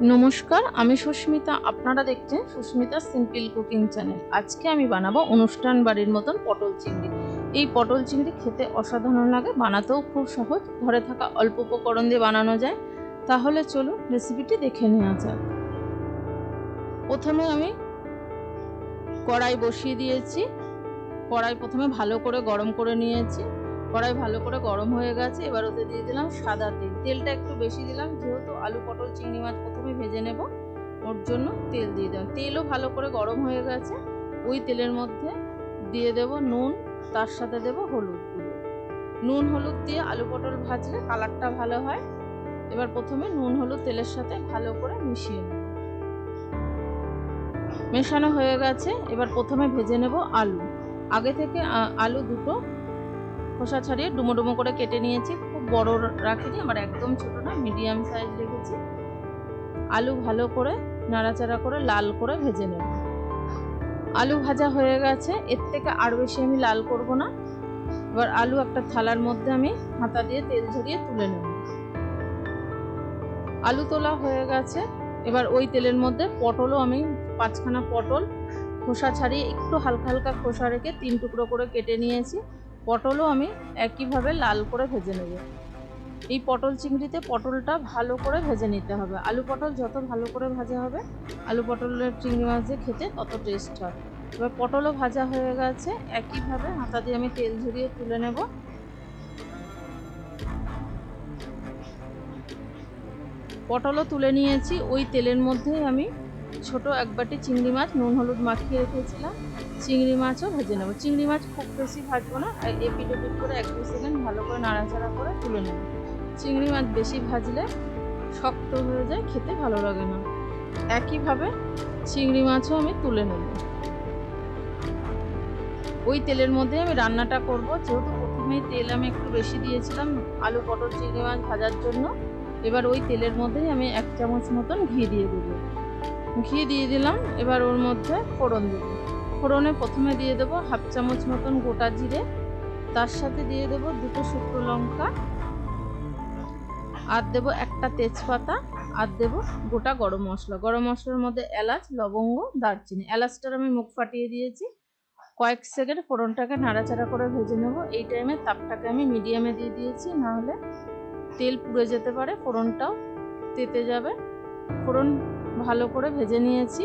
নমস্কার, আমি সুস্মিতা। আপনারা দেখছেন সুস্মিতা সিম্পল কুকিং চ্যানেল আজকে আমি বানাবো অনুষ্ঠান বাড়ির মতন পটল চিংড়ি। এই পটল চিংড়ি খেতে অসাধারণ লাগে, বানাতেও খুব সহজ। ঘরে থাকা অল্প উপকরণ দিয়ে বানানো যায়। তাহলে চলুন রেসিপিটি দেখে নেওয়া যাক। প্রথমে আমি কড়াই বসিয়ে দিয়েছি। কড়াই প্রথমে ভালো করে গরম করে নিয়েছি। কড়াই ভালো করে গরম হয়ে গেছে, এবার ওতে দিয়ে দিলাম সাদা তেল। তেলটা একটু বেশি দিলাম, যেহেতু আলু পটল, চিংড়ি মাছ প্রথমে ভেজে নেব, ওর জন্য তেল দিয়ে দিলাম। তেলও ভালো করে গরম হয়ে গেছে, ওই তেলের মধ্যে দিয়ে দেব নুন, তার সাথে দেব হলুদ গুঁড়ো। নুন, হলুদ দিয়ে আলু পটল ভাজলে কালারটা ভালো হয়। এবার প্রথমে নুন, হলুদ, তেলের সাথে ভালো করে মিশিয়ে নেব। মেশানো হয়ে গেছে, এবার প্রথমে ভেজে নেব আলু। আগে থেকে আলু দুটো খোসা ছাড়িয়ে ডুমো ডুমো করে কেটে নিয়েছি। খুব বড় রাখিনি আবার একদম ছোট না, মিডিয়াম সাইজ রেখেছি। আলু ভালো করে, নাড়াচাড়া করে, লাল করে ভেজে নেব। আলু ভাজা হয়ে গেছে, এর থেকে আর বেশি আমি লাল করব না। এবার আলু একটা থালার মধ্যে আমি হাতা দিয়ে তেল ঝরিয়ে তুলে নেব। আলু তোলা হয়ে গেছে, এবার ওই তেলের মধ্যে পটলও আমি পাঁচখানা পটল, খোসা ছাড়িয়ে একটু হালকা হালকা খোসা রেখে তিন টুকরো করে কেটে নিয়েছি। পটলও আমি একইভাবে লাল করে ভেজে নেব। এই পটল চিংড়িতে পটলটা ভালো করে ভেজে নিতে হবে। আলু পটল যত ভালো করে ভাজা হবে, আলু পটলের চিংড়ি মাছ দিয়ে খেতে তত টেস্ট হয়। এবার পটলও ভাজা হয়ে গেছে, একইভাবে হাতা দিয়ে আমি তেল ঝরিয়ে তুলে নেব। পটলও তুলে নিয়েছি, ওই তেলের মধ্যেই আমি ছোট এক বাটি চিংড়ি মাছ, নুন, হলুদ মাখিয়ে রেখেছিলাম। চিংড়ি মাছও ভেজে নেব। চিংড়ি মাছ খুব বেশি ভাজবো না এপিট ওপিট করে এক দু সেকেন্ড ভালো করে নাড়াচাড়া করে তুলে নেব। চিংড়ি মাছ বেশি ভাজলে শক্ত হয়ে যায়, খেতে ভালো লাগে না। একইভাবে চিংড়ি মাছও আমি তুলে নেব। ওই তেলের মধ্যে আমি রান্নাটা করব। যেহেতু প্রথমেই তেল আমি একটু বেশি দিয়েছিলাম আলু পটল চিংড়ি মাছ ভাজার জন্য, এবার ওই তেলের মধ্যেই আমি এক চামচ মতন ঘি দিয়ে দেবো। ঘি দিয়ে দিলাম, এবার ওর মধ্যে ফোড়ন দেবো। ফোড়নে প্রথমে দিয়ে দেবো হাফ চামচ মতন গোটা জিরে, তার সাথে দিয়ে দেবো দুটো শুকনো লঙ্কা, আর দেবো একটা তেজপাতা, আর দেবো গোটা গরম মশলা। গরম মশলার মধ্যে এলাচ, লবঙ্গ, দারচিনি। এলাচটার আমি মুখ ফাটিয়ে দিয়েছি। কয়েক সেকেন্ড ফোড়নটাকে নাড়াচাড়া করে ভেজে নেব। এই টাইমে তাপটাকে আমি মিডিয়ামে দিয়ে দিয়েছি নাহলে তেল পুড়ে যেতে পারে, ফোড়নটাও তেতে যাবে। ফোড়ন ভালো করে ভেজে নিয়েছি।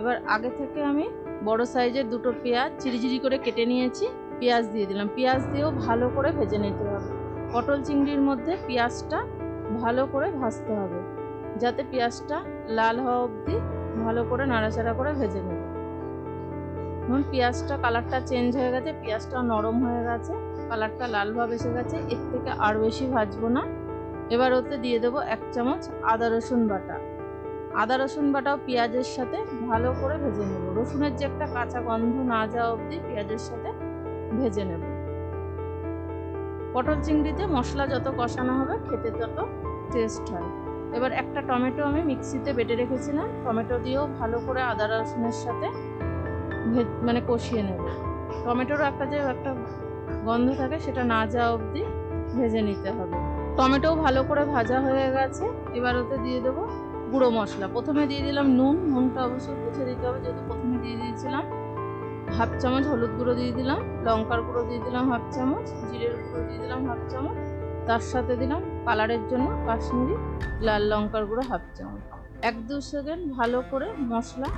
এবার আগে থেকে আমি বড় সাইজের দুটো পেঁয়াজ চিরিচিরি করে কেটে নিয়েছি, পেঁয়াজ দিয়ে দিলাম। পেঁয়াজ দিয়েও ভালো করে ভেজে নিতে হবে। পটল চিংড়ির মধ্যে পেঁয়াজটা ভালো করে ভাজতে হবে, যাতে পেঁয়াজটা লাল হওয়া অবধি ভালো করে নাড়াচাড়া করে ভেজে নেব। এখন পেঁয়াজটা কালারটা চেঞ্জ হয়ে গেছে, পেঁয়াজটা নরম হয়ে গেছে, কালারটা লাল ভাব এসে গেছে, এর থেকে আর বেশি ভাজবো না। এবার ওতে দিয়ে দেবো এক চামচ আদা রসুন বাটা। আদা, রসুন বাটাও পেঁয়াজের সাথে ভালো করে ভেজে নেব। রসুনের যে একটা কাঁচা গন্ধ না যাওয়া অবধি পেঁয়াজের সাথে ভেজে নেব। পটল চিংড়িতে মশলা যত কষানো হবে, খেতে তত টেস্ট হয়। এবার একটা টমেটো আমি মিক্সিতে বেটে রেখেছিলাম। টমেটো দিয়েও ভালো করে আদা, রসুনের সাথে মানে কষিয়ে নেব। টমেটোর একটা যে একটা গন্ধ থাকে, সেটা না যাওয়া অবধি ভেজে নিতে হবে। টমেটো ভালো করে ভাজা হয়ে গেছে। এবার ওতে দিয়ে দেবো গুঁড়ো মশলা। প্রথমে দিয়ে দিলাম নুন, নুনটা অবশ্যই বুঝে দিতে হবে, যেহেতু প্রথমে দিয়ে দিয়েছিলাম। হাফ চামচ হলুদ গুঁড়ো দিয়ে দিলাম, লঙ্কার গুঁড়ো দিয়ে দিলাম হাফ চামচ, জিরের গুঁড়ো দিয়ে দিলাম হাফ চামচ। তার সাথে দিলাম কালারের জন্য কাশ্মীরি লাল লঙ্কার গুঁড়ো হাফ চামচ। এক দু সেকেন্ড ভালো করে মশলা,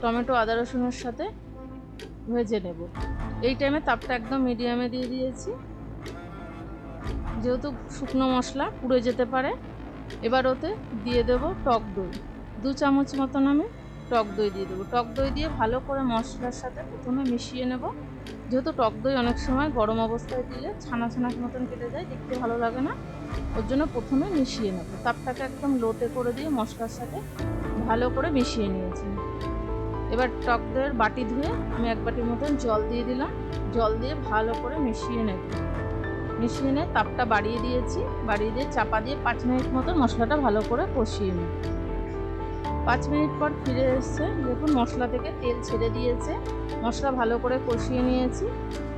টমেটো, আদা রসুনের সাথে ভেজে নেব। এই টাইমে তাপটা একদম মিডিয়ামে দিয়ে দিয়েছি। যেহেতু শুকনো মশলা পুড়ে যেতে পারে এবার ওতে দিয়ে দেবো টক দই। দু চামচ মতন আমি টক দই দিয়ে দেবো। টক দই দিয়ে ভালো করে মশলার সাথে প্রথমে মিশিয়ে নেব। যেহেতু টক দই অনেক সময় গরম অবস্থায় দিলে ছানা ছানা মতন কেটে যায়, দেখতে ভালো লাগে না। ওর জন্য প্রথমে মিশিয়ে নেব। তাপটাকে একদম লোতে করে দিয়ে মশলার সাথে ভালো করে মিশিয়ে নিয়েছি। এবার টক দইয়ের বাটি ধুয়ে আমি এক বাটির মতন জল দিয়ে দিলাম। জল দিয়ে ভালো করে মিশিয়ে নেব। মিশিয়ে তাপটা বাড়িয়ে দিয়েছি। বাড়িয়ে দিয়ে চাপা দিয়ে পাঁচ মিনিট মতো মশলাটা ভালো করে কষিয়ে নিই। পাঁচ মিনিট পর ফিরে এসছে। দেখুন, মশলা থেকে তেল ছেড়ে দিয়েছে। মশলা ভালো করে কষিয়ে নিয়েছি।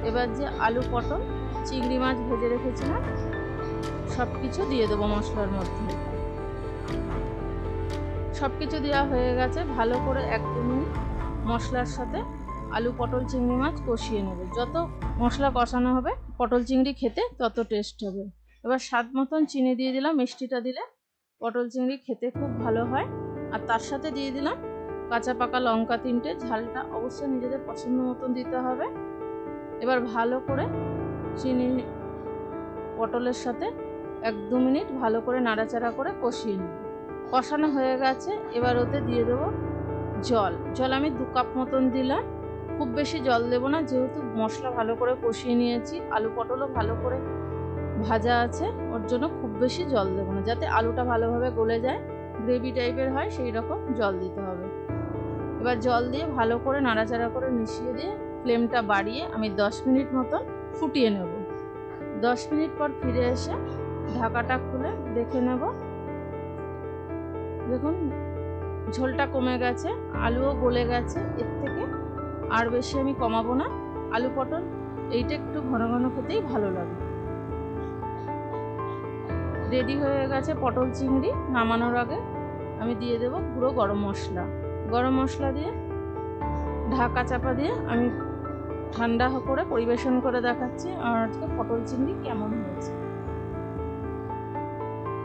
এবার যে আলু পটল, চিংড়ি মাছ ভেজে রেখেছিলাম সব কিছু দিয়ে দেবো মশলার মধ্যে। সব কিছু দেওয়া হয়ে গেছে। ভালো করে এক দু মিনিট মশলার সাথে আলু পটল, চিংড়ি মাছ কষিয়ে নেব। যত মশলা কষানো হবে পটল চিংড়ি খেতে তত টেস্ট হবে। এবার স্বাদ মতন চিনি দিয়ে দিলাম, মিষ্টিটা দিলে পটল চিংড়ি খেতে খুব ভালো হয়। আর তার সাথে দিয়ে দিলাম কাঁচা পাকা লঙ্কা তিনটে, ঝালটা অবশ্যই নিজেদের পছন্দ মতন দিতে হবে। এবার ভালো করে চিনি পটলের সাথে এক দু মিনিট ভালো করে নাড়াচাড়া করে কষিয়ে নেব। কষানো হয়ে গেছে, এবার ওতে দিয়ে দেবো জল। জল আমি দু কাপ মতন দিলাম। খুব বেশি জল দেবো না। যেহেতু মশলা ভালো করে কষিয়ে নিয়েছি, আলু পটলও ভালো করে ভাজা আছে, ওর জন্য খুব বেশি জল দেবো না। যাতে আলুটা ভালোভাবে গলে যায়, গ্রেভি টাইপের হয়, সেই রকম জল দিতে হবে। এবার জল দিয়ে ভালো করে নাড়াচাড়া করে মিশিয়ে দিয়ে ফ্লেমটা বাড়িয়ে আমি দশ মিনিট মতন ফুটিয়ে নেব। দশ মিনিট পর ফিরে এসে ঢাকাটা খুলে দেখে নেব। দেখুন, ঝোলটা কমে গেছে, আলুও গলে গেছে, এর থেকে আর বেশি আমি কমাবো না। আলু পটল, এইটা একটু ঘন ঘন খেতেই ভালো লাগে। রেডি হয়ে গেছে পটল চিংড়ি নামানোর আগে। আমি দিয়ে দেবো পুরো গরম মশলা। গরম মশলা দিয়ে ঢাকা চাপা দিয়ে আমি ঠান্ডা করে পরিবেশন করে দেখাচ্ছি। আর আজকে পটল চিংড়ি কেমন হয়েছে।